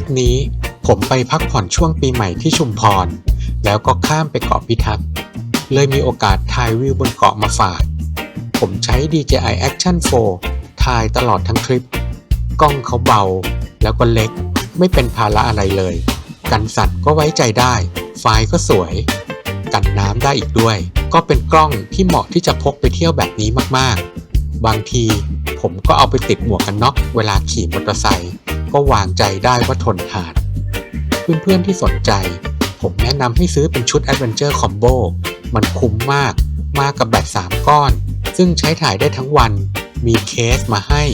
ปนี้ ผมไปพักผ่อนช่วงปีใหม่ที่ชุมพร แล้วก็ข้ามไปเกาะพิทักษ์เลยมีโอกาสถ่ายวิวบนเกาะมาฝาก ผมใช้ DJI Action 4 ถ่ายตลอดทั้งทริป กล้องเขาเบา แล้วก็เล็ก ไม่เป็นภาระอะไรเลย กันสั่นก็ไว้ใจได้ ไฟล์ก็สวย กันน้ำได้อีกด้วย ก็เป็นกล้องที่เหมาะที่จะพกไปเที่ยวแบบนี้มากๆ บางทีผมก็เอาไปติดหมวกกันน็อกเวลาขี่มอเตอร์ไซค์ ก็วางใจได้ว่าทนทาน เพื่อนๆที่สนใจ ผมแนะนำให้ซื้อเป็นชุด Adventure Combo มันคุ้มมาก มากับแบต3 ก้อน ซึ่งใช้ถ่ายได้ทั้งวัน มีเคสมาให้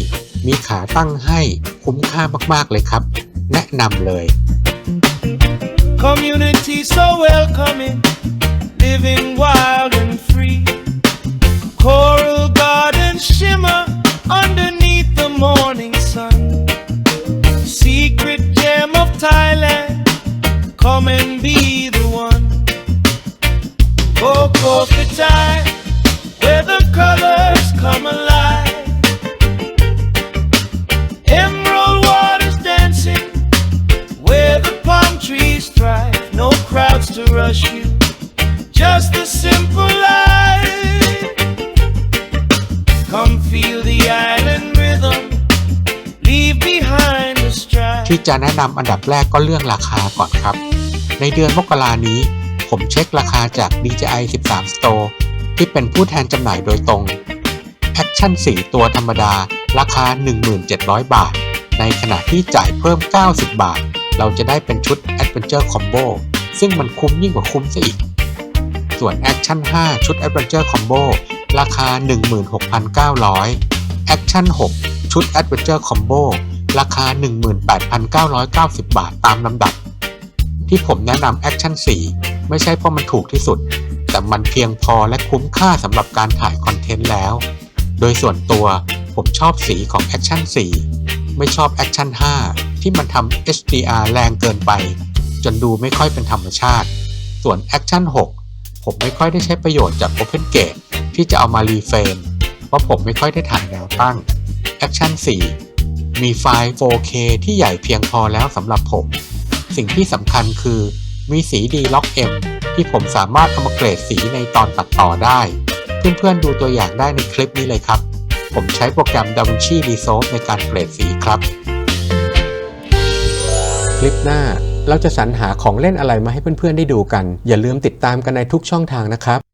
มีขาตั้งให้คุ้มค่ามากๆเลยครับ แนะนำเลย Community so welcoming, living wild Coco Katai, where the colors come alive. Emerald waters dancing where the palm trees thrive. No crowds to rush you, just a simple life. Come feel the island rhythm, leave behind the strife. ที่จะแนะนำอันดับแรกก็เรื่องราคาก่อนครับ ในเดือนมกรานี้ ผมเช็คราคาจาก DJI 13 Store ที่เป็นผู้แทนจำหน่ายโดยตรง Action 4 ตัวธรรมดา ราคา 1700 บาท ในขณะที่จ่ายเพิ่ม 90 บาท เราจะได้เป็นชุด Adventure Combo ซึ่งมันคุ้มยิ่งกว่าคุ้มซะอีก ส่วน Action 5 ชุด Adventure Combo ราคา 16,900 Action 6 ชุด Adventure Combo ราคา 18,990 บาทตามลำดับ ที่ผมแนะนำ Action 4 ไม่ใช่เพราะมันถูกที่สุด แต่มันเพียงพอและคุ้มค่าสำหรับการถ่ายคอนเทนต์แล้ว โดยส่วนตัวผมชอบสีของ Action 4 ไม่ชอบ Action 5 ที่มันทำ HDR แรงเกินไป จนดูไม่ค่อยเป็นธรรมชาติ ส่วน Action 6 ผมไม่ค่อยได้ใช้ประโยชน์จาก Open Gate ที่จะเอามารีเฟรมเพราะผมไม่ค่อยได้ถ่ายแนวตั้ง Action 4 มีไฟล์ 4K ที่ใหญ่เพียงพอแล้วสำหรับผม สิ่งที่สำคัญคือ มีสีดีล็อกเอ็มที่ผมสามารถเอามาเกรดสีในตอนตัดต่อได้ เพื่อนๆดูตัวอย่างได้ในคลิปนี้เลยครับ ผมใช้โปรแกรม DaVinci Resolve ในการเกรดสีครับ คลิปหน้าเราจะสรรหาของเล่นอะไรมาให้เพื่อนๆได้ดูกัน อย่าลืมติดตามกันในทุกช่องทางนะครับ